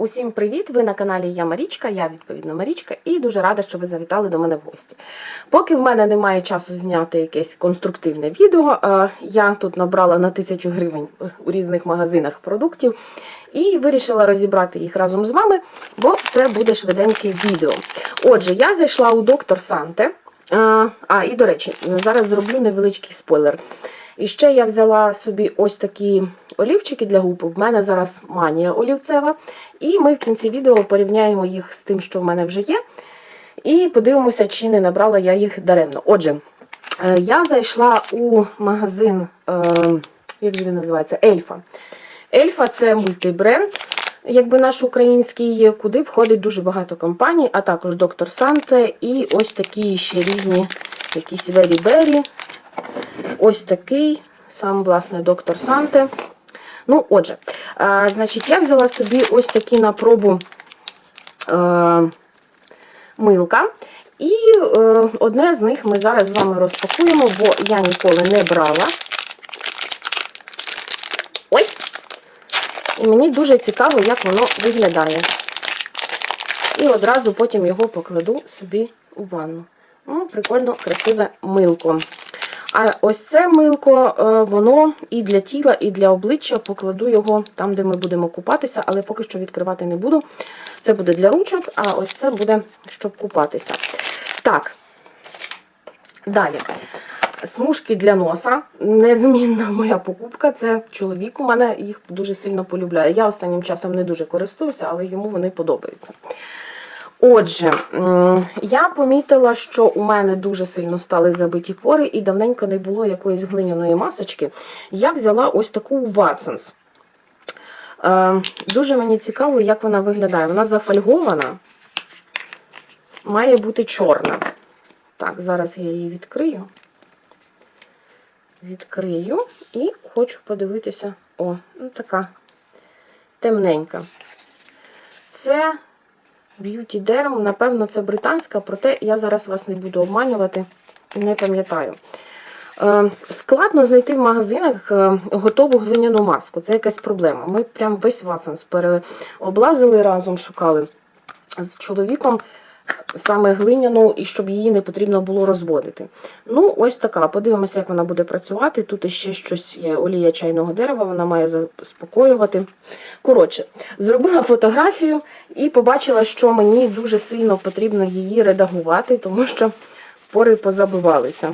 Усім привіт! Ви на каналі Я Марічка, я відповідно Марічка, і дуже рада, що ви завітали до мене в гості. Поки в мене немає часу зняти якесь конструктивне відео, е, я тут набрала на тисячу гривень у різних магазинах продуктів і вирішила розібрати їх разом з вами, бо це буде швиденьке відео. Отже, я зайшла у доктор Санте. Е, А, і до речі, зараз зроблю невеличкий спойлер. І ще я взяла собі ось такі олівчики для губ. В мене зараз манія олівцева. І ми в кінці відео порівняємо їх з тим, що в мене вже є. І подивимося, чи не набрала я їх даремно. Отже, е, я зайшла у магазин, е, як же він називається? Ельфа. Ельфа це мультибренд, якби наш український, куди входить дуже багато компаній, а також доктор Санте і ось такі ще різні якісь Very Berry. Ось такий, сам, власне, доктор Санте. Ну, отже, а, значить, я взяла собі ось такі на пробу е, милка. І е, одне з них ми зараз з вами розпакуємо, бо я ніколи не брала. Ой! І мені дуже цікаво, як воно виглядає. І одразу потім його покладу собі у ванну. Ну, Прикольно, красиве милко. А ось це милко, е, воно і для тіла, і для обличчя покладу його там, де ми будемо купатися, але поки що відкривати не буду. Це буде для ручок, а ось це буде, щоб купатися. Так, далі. Смужки для носа. Незмінна моя покупка. Це чоловік у мене їх дуже сильно полюбляє. Я останнім часом не дуже користуюся, але йому вони подобаються. Отже, я помітила, що у мене дуже сильно стали забиті пори, і давненько не було якоїсь глиняної масочки. Я взяла ось таку Watsons. Е, Дуже мені цікаво, як вона виглядає. Вона зафольгована, має бути чорна. Так, зараз я її відкрию. Відкрию і хочу подивитися. О, ну така темненька. Це Beauty Дерм, напевно, це британська, проте я зараз вас не буду обманювати, не пам'ятаю. Е, складно знайти в магазинах е, готову глиняну маску. Це якась проблема. Ми прям весь Ватсенс переоблазили разом, шукали з чоловіком саме глиняну, і щоб її не потрібно було розводити. Ну, ось така. Подивимося, як вона буде працювати. Тут ще щось є олія чайного дерева, вона має заспокоювати. Коротше, зробила фотографію і побачила, що мені дуже сильно потрібно її редагувати, тому що пори позабивалися.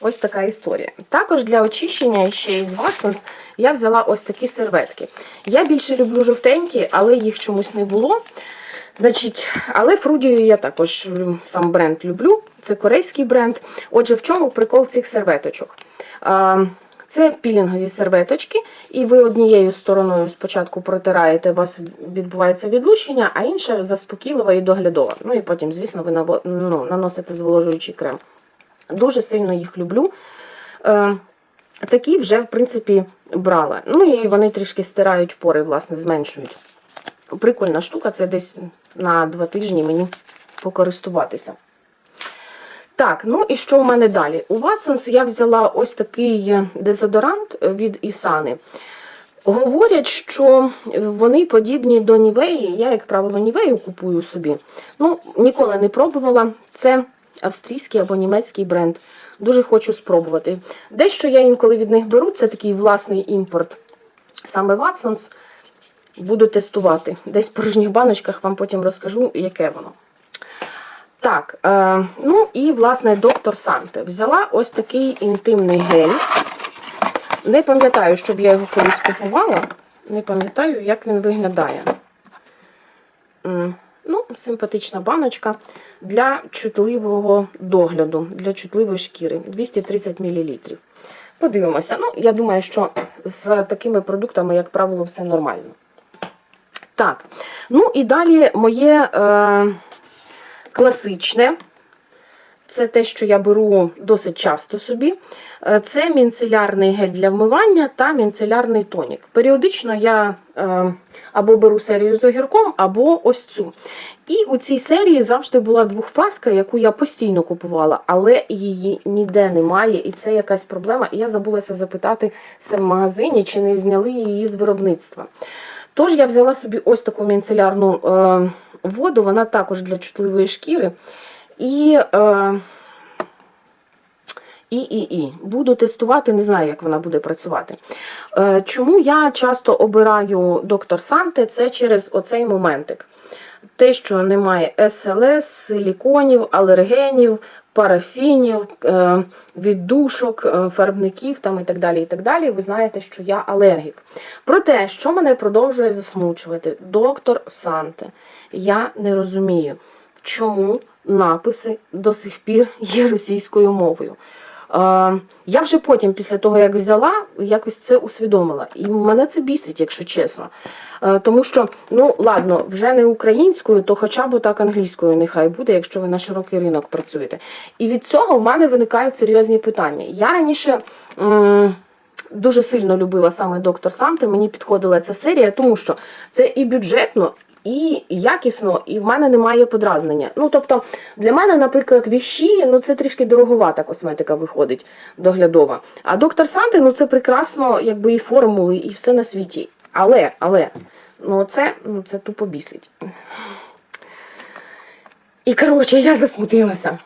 Ось така історія. Також для очищення ще із Watsons я взяла ось такі серветки. Я більше люблю жовтенькі, але їх чомусь не було. Значить, Але Фрудію я також сам бренд люблю. Це корейський бренд. Отже, в чому прикол цих серветочок? Це пілінгові серветочки, і ви однією стороною спочатку протираєте, у вас відбувається відлучення, а інша заспокійлива і доглядова. Ну і потім, звісно, ви ну, наносите зволожуючий крем. Дуже сильно їх люблю. Е, такі вже, в принципі, брала. Ну і вони трішки стирають пори, власне, зменшують. Прикольна штука, це десь на два тижні мені покористуватися. Так, ну і що в мене далі? У Watsons я взяла ось такий дезодорант від Ісани. Говорять, що вони подібні до Нівеї. Я, як правило, Нівею купую собі. Ну, ніколи не пробувала. Це австрійський або німецький бренд. Дуже хочу спробувати. Дещо я інколи від них беру, це такий власний імпорт. Саме Watsons. Буду тестувати. Десь в порожніх баночках вам потім розкажу, яке воно. Так, е, ну і, власне, доктор Санте. Взяла ось такий інтимний гель. Не пам'ятаю, щоб я його колись купувала. Не пам'ятаю, як він виглядає. Ну, Симпатична баночка для чутливого догляду, для чутливої шкіри. 230 мл. Подивимося. Ну, я думаю, що з такими продуктами, як правило, все нормально. Так, ну і далі моє е, класичне, це те, що я беру досить часто собі. Е, це мінцелярний гель для вмивання та мінцелярний тонік. Періодично я е, або беру серію з огірком, або ось цю. І у цій серії завжди була двохфаска, яку я постійно купувала, але її ніде немає, і це якась проблема. І я забулася запитати в магазині, чи не зняли її з виробництва. Тож я взяла собі ось таку міцелярну е, воду, вона також для чутливої шкіри. І, е, і, і, і буду тестувати, не знаю, як вона буде працювати. Е, чому я часто обираю доктор Санте? Це через оцей моментик. Те, що немає СЛС, силіконів, алергенів, парафінів, е, віддушок, е, фарбників там і так далі. і так далі. Ви знаєте, що я алергік. Проте, що мене продовжує засмучувати, доктор Санте, я не розумію, чому написи до сих пір є російською мовою. Е, Я вже потім, після того, як взяла, якось це усвідомила. І мене це бісить, якщо чесно. Е, Тому що, ну ладно, вже не українською, то хоча б так англійською нехай буде, якщо ви на широкий ринок працюєте. І від цього в мене виникають серйозні питання. Я раніше. Дуже сильно любила саме доктор Самте, мені підходила ця серія, тому що це і бюджетно, і якісно, і в мене немає подразнення. Ну, тобто, для мене, наприклад, віщі, ну це трішки дороговата косметика виходить доглядова. А доктор Санте, ну це прекрасно, якби і формули, і все на світі. Але, але, ну це, ну це тупо бісить. І коротше, я засмутилася.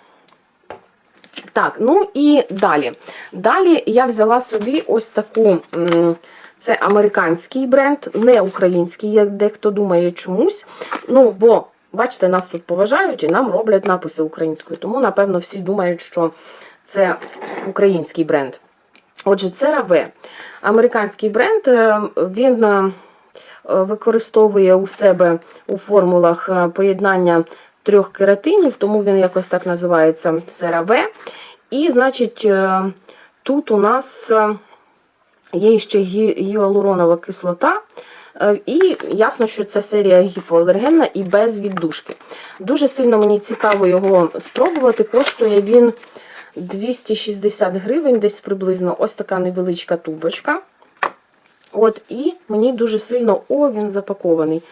Так, ну і далі. Далі я взяла собі ось таку. м, Це американський бренд, не український, як дехто думає чомусь. Ну, бо, бачите, нас тут поважають і нам роблять написи українською. Тому, напевно, всі думають, що це український бренд. Отже, це Раве. Американський бренд, е, він е, використовує у себе у формулах е, поєднання трьох кератинів, тому він якось так називається CeraVe. І, значить, тут у нас є ще гіалуронова кислота. Е, І ясно, що ця серія гіпоалергенна і без віддушки. Дуже сильно мені цікаво його спробувати. Коштує він 260 гривень, десь приблизно ось така невеличка тубочка. От, і мені дуже сильно, о, він запакований.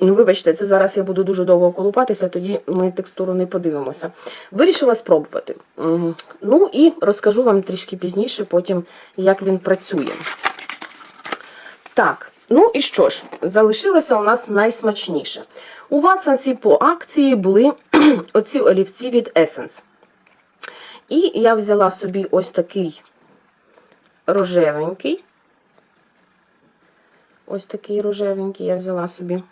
Ну, вибачте, це зараз я буду дуже довго колупатися, тоді ми текстуру не подивимося. Вирішила спробувати. Ну і розкажу вам трішки пізніше, потім, як він працює. Так, ну і що ж, залишилося у нас найсмачніше. У Ватсонсі по акції були оці олівці від Essence. І я взяла собі ось такий рожевенький. Ось такий рожевенький я взяла собі.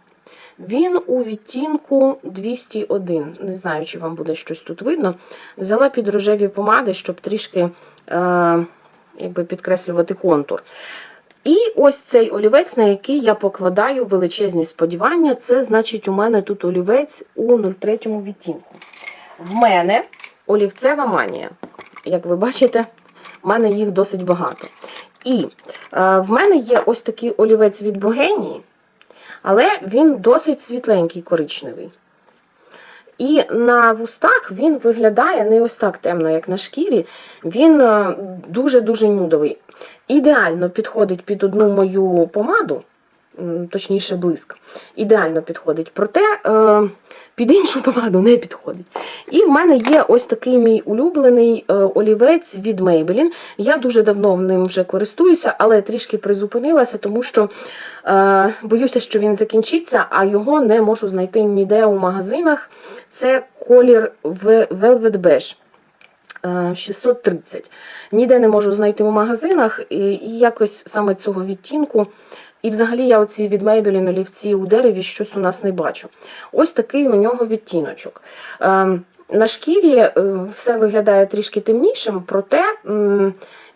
Він у відтінку 201. Не знаю, чи вам буде щось тут видно. Взяла під рожеві помади, щоб трішки е, якби підкреслювати контур. І ось цей олівець, на який я покладаю величезні сподівання, це значить у мене тут олівець у 03 відтінку. В мене олівцева манія. Як ви бачите, в мене їх досить багато. І е, в мене є ось такий олівець від Богенії, але він досить світленький, коричневий. І на вустах він виглядає не ось так темно, як на шкірі. Він е, дуже-дуже нюдовий. Ідеально підходить під одну мою помаду, точніше, блиск. Ідеально підходить. Проте е, під іншу помаду не підходить. І в мене є ось такий мій улюблений е, олівець від Maybelline. Я дуже давно ним вже користуюся, але трішки призупинилася, тому що е, боюся, що він закінчиться, а його не можу знайти ніде у магазинах. Це колір Velvet Beige. е, 630. Ніде не можу знайти у магазинах, і якось саме цього відтінку. І взагалі я оці від Maybelline олівці у дереві щось у нас не бачу. Ось такий у нього відтіночок. Е, на шкірі е, все виглядає трішки темнішим, проте,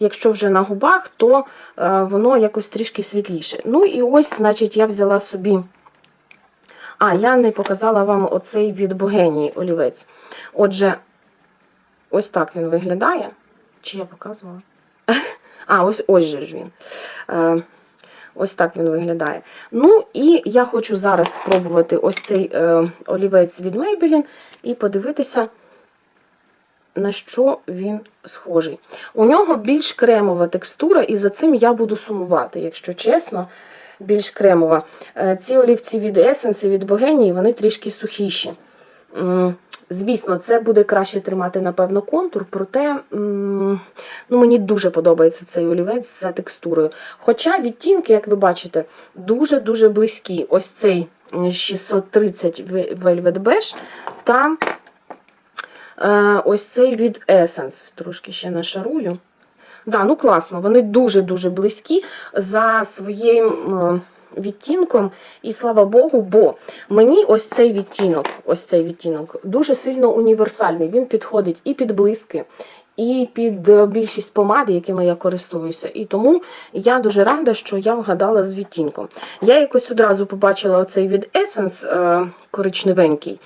якщо вже на губах, то е, воно якось трішки світліше. Ну і ось, значить, я взяла собі. А, я не показала вам оцей від Богенії олівець. Отже, ось так він виглядає. Чи я показувала? А, ось ось же ж він. Ось так він виглядає. Ну, і я хочу зараз спробувати ось цей е, олівець від Maybelline і подивитися, на що він схожий. У нього більш кремова текстура, і за цим я буду сумувати, якщо чесно, більш кремова. Е, ці олівці від Essence і від Богенії, вони трішки сухіші. Звісно, це буде краще тримати, напевно, контур, проте ну, мені дуже подобається цей олівець за текстурою. Хоча відтінки, як ви бачите, дуже-дуже близькі. Ось цей 630 Velvet Beige та е, ось цей від Essence. Трошки ще нашарую. Да, ну класно, вони дуже-дуже близькі за своїм відтінком. І слава Богу, бо мені ось цей відтінок, ось цей відтінок дуже сильно універсальний. Він підходить і під блиски, і під е, більшість помади, якими я користуюся. І тому я дуже рада, що я вгадала з відтінком. Я якось одразу побачила оцей від Essence е, коричневенький.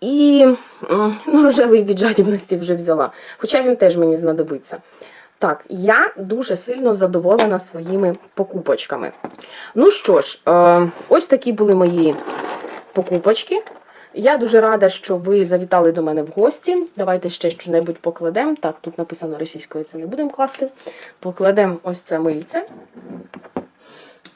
І ну, рожевий від жадібності вже взяла. Хоча він теж мені знадобиться. Так, я дуже сильно задоволена своїми покупочками. Ну що ж, е, ось такі були мої покупочки. Я дуже рада, що ви завітали до мене в гості. Давайте ще щось покладемо. Так, тут написано російською, це не будемо класти. Покладемо ось це мильце.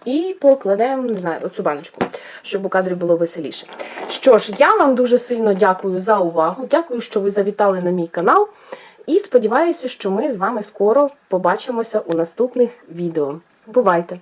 І покладемо, не знаю, оцю баночку, щоб у кадрі було веселіше. Що ж, я вам дуже сильно дякую за увагу. Дякую, що ви завітали на мій канал. І сподіваюся, що ми з вами скоро побачимося у наступних відео. Бувайте!